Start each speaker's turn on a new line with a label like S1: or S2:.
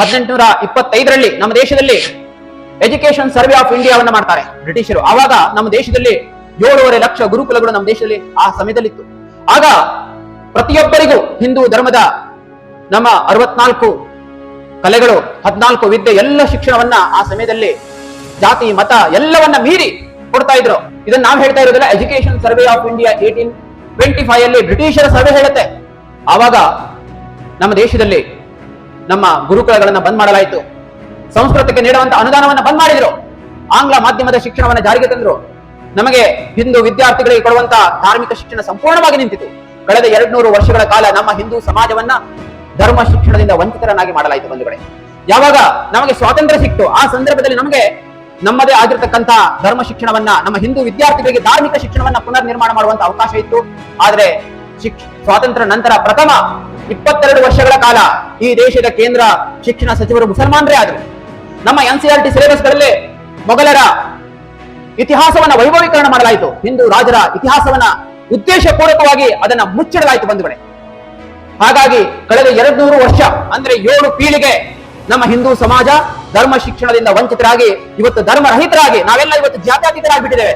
S1: ಹದಿನೆಂಟುನೂರ ಇಪ್ಪತ್ತೈದರಲ್ಲಿ ನಮ್ಮ ದೇಶದಲ್ಲಿ ಎಜುಕೇಶನ್ ಸರ್ವೆ ಆಫ್ ಇಂಡಿಯಾವನ್ನ ಮಾಡ್ತಾರೆ ಬ್ರಿಟಿಷರು. ಆವಾಗ ನಮ್ಮ ದೇಶದಲ್ಲಿ ಏಳೂವರೆ ಲಕ್ಷ ಗುರುಕುಲಗಳು ನಮ್ಮ ದೇಶದಲ್ಲಿ ಆ ಸಮಯದಲ್ಲಿತ್ತು. ಆಗ ಪ್ರತಿಯೊಬ್ಬರಿಗೂ ಹಿಂದೂ ಧರ್ಮದ ನಮ್ಮ ಅರವತ್ನಾಲ್ಕು ಕಲೆಗಳು, ಹದಿನಾಲ್ಕು ವಿದ್ಯೆ, ಎಲ್ಲ ಶಿಕ್ಷಣವನ್ನ ಆ ಸಮಯದಲ್ಲಿ ಜಾತಿ, ಮತ ಎಲ್ಲವನ್ನ ಮೀರಿ ಕೊಡ್ತಾ ಇದ್ರು. ಇದನ್ನ ನಾವು ಹೇಳ್ತಾ ಇರೋದಿಲ್ಲ education survey of India eighteen twenty five ಅಲ್ಲಿ ಬ್ರಿಟಿಷರ ಸರ್ವೆ ಹೇಳುತ್ತೆ. ಆವಾಗ ನಮ್ಮ ದೇಶದಲ್ಲಿ ನಮ್ಮ ಗುರುಕುಲಗಳನ್ನ ಬಂದ್ ಮಾಡಲಾಯಿತು. ಸಂಸ್ಕೃತಕ್ಕೆ ನೀಡುವಂತ ಅನುದಾನವನ್ನ ಬಂದ್ ಮಾಡಿದ್ರು. ಆಂಗ್ಲ ಮಾಧ್ಯಮದ ಶಿಕ್ಷಣವನ್ನ ಜಾರಿಗೆ ತಂದ್ರು. ನಮಗೆ ಹಿಂದೂ ವಿದ್ಯಾರ್ಥಿಗಳಿಗೆ ಕೊಡುವಂತ ಧಾರ್ಮಿಕ ಶಿಕ್ಷಣ ಸಂಪೂರ್ಣವಾಗಿ ನಿಂತಿತು. ಕಳೆದ ಎರಡ್ ನೂರು ವರ್ಷಗಳ ಕಾಲ ನಮ್ಮ ಹಿಂದೂ ಸಮಾಜವನ್ನ ಧರ್ಮ ಶಿಕ್ಷಣದಿಂದ ವಂಚಿತರನ್ನಾಗಿ ಮಾಡಲಾಯಿತು ಒಂದು ಕಡೆ ಯಾವಾಗ ನಮಗೆ ಸ್ವಾತಂತ್ರ್ಯ ಸಿಕ್ತು, ಆ ಸಂದರ್ಭದಲ್ಲಿ ನಮಗೆ ನಮ್ಮದೇ ಆಗಿರ್ತಕ್ಕಂಥ ಧರ್ಮ ಶಿಕ್ಷಣವನ್ನ, ನಮ್ಮ ಹಿಂದೂ ವಿದ್ಯಾರ್ಥಿಗಳಿಗೆ ಧಾರ್ಮಿಕ ಶಿಕ್ಷಣವನ್ನ ಪುನರ್ ನಿರ್ಮಾಣ ಮಾಡುವಂತ ಅವಕಾಶ ಇತ್ತು. ಆದ್ರೆ ಶಿಕ್ಷ, ಸ್ವಾತಂತ್ರ್ಯ ನಂತರ ಪ್ರಥಮ ಇಪ್ಪತ್ತೆರಡು ವರ್ಷಗಳ ಕಾಲ ಈ ದೇಶದ ಕೇಂದ್ರ ಶಿಕ್ಷಣ ಸಚಿವರು ಮುಸಲ್ಮಾನರೇ ಆದರು. ನಮ್ಮ ಎನ್ ಸಿ ಆರ್ ಟಿ ಸಿಲೆಬಸ್ಗಳಲ್ಲಿ ಮೊಘಲರ ಇತಿಹಾಸವನ್ನ ವೈಭವೀಕರಣ ಮಾಡಲಾಯಿತು. ಹಿಂದೂ ರಾಜರ ಇತಿಹಾಸವನ್ನ ಉದ್ದೇಶಪೂರ್ವಕವಾಗಿ ಅದನ್ನ ಮುಚ್ಚಿಡಲಾಯಿತು ಬಂಧುಗಳೇ. ಹಾಗಾಗಿ ಕಳೆದ ಎರಡ್ ನೂರು ವರ್ಷ, ಅಂದ್ರೆ ಏಳು ಪೀಳಿಗೆ ನಮ್ಮ ಹಿಂದೂ ಸಮಾಜ ಧರ್ಮ ಶಿಕ್ಷಣದಿಂದ ವಂಚಿತರಾಗಿ, ಇವತ್ತು ಧರ್ಮ ರಹಿತರಾಗಿ ನಾವೆಲ್ಲ ಇವತ್ತು ಜಾತ್ಯಾತೀತರಾಗಿ ಬಿಟ್ಟಿದ್ದೇವೆ